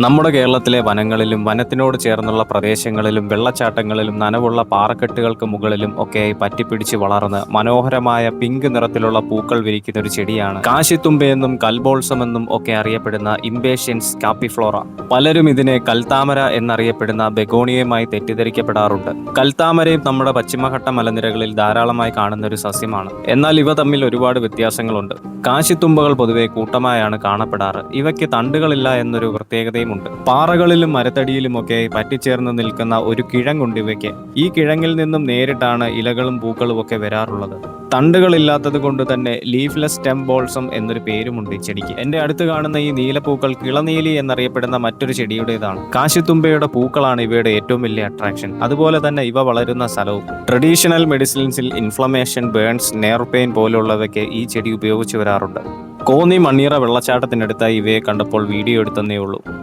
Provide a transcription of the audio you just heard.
നമ്മുടെ കേരളത്തിലെ വനങ്ങളിലും വനത്തിനോട് ചേർന്നുള്ള പ്രദേശങ്ങളിലും വെള്ളച്ചാട്ടങ്ങളിലും നനവുള്ള പാറക്കെട്ടുകൾക്ക് മുകളിലും ഒക്കെയായി പറ്റിപ്പിടിച്ച് വളർന്ന് മനോഹരമായ പിങ്ക് നിറത്തിലുള്ള പൂക്കൾ വിരിക്കുന്ന ഒരു ചെടിയാണ്. കാശിത്തുമ്പയെന്നും കൽബോൾസമെന്നും ഒക്കെ അറിയപ്പെടുന്ന ഇംബേഷ്യൻസ് കാപ്പിഫ്ലോറ. പലരും ഇതിനെ കൽത്താമര എന്നറിയപ്പെടുന്ന ബെഗോണിയയുമായി തെറ്റിദ്ധരിക്കപ്പെടാറുണ്ട്. കൽത്താമരയും നമ്മുടെ പശ്ചിമഘട്ട മലനിരകളിൽ ധാരാളമായി കാണുന്ന ഒരു സസ്യമാണ്. എന്നാൽ ഇവ തമ്മിൽ ഒരുപാട് വ്യത്യാസങ്ങളുണ്ട്. കാശിത്തുമ്പകൾ പൊതുവെ കൂട്ടമായാണ് കാണപ്പെടാറ്. ഇവയ്ക്ക് തണ്ടുകളില്ല എന്നൊരു പ്രത്യേകതയുമുണ്ട് പാറകളിലും മരത്തടിയിലുമൊക്കെ പറ്റിച്ചേർന്ന് നിൽക്കുന്ന ഒരു കിഴങ്ങുണ്ട് ഇവയ്ക്ക്. ഈ കിഴങ്ങിൽ നിന്നും നേരിട്ടാണ് ഇലകളും പൂക്കളും ഒക്കെ വരാറുള്ളത്. തണ്ടുകളില്ലാത്തത് കൊണ്ട് തന്നെ ലീഫ്ലെസ് സ്റ്റെം ബോൾസം എന്നൊരു പേരുമുണ്ട് ഈ ചെടിക്ക്. എന്റെ അടുത്ത് കാണുന്ന ഈ നീലപ്പൂക്കൾ കിളനീലി എന്നറിയപ്പെടുന്ന മറ്റൊരു ചെടിയുടേതാണ്. കാശിത്തുമ്പയുടെ പൂക്കളാണ് ഇവയുടെ ഏറ്റവും വലിയ അട്രാക്ഷൻ അതുപോലെ തന്നെ ഇവ വളരുന്ന സ്ഥലവും. ട്രഡീഷണൽ മെഡിസിൻസിൽ ഇൻഫ്ലമേഷൻ ബേൺസ് നെയർ പെയിൻ പോലുള്ളവയ്ക്ക് ഈ ചെടി ഉപയോഗിച്ച് വരാറുണ്ട്. കോന്നി മണ്ണീറ വെള്ളച്ചാട്ടത്തിനടുത്തായി ഇവയെ കണ്ടപ്പോൾ വീഡിയോ എടുത്തന്നേ ഉള്ളൂ.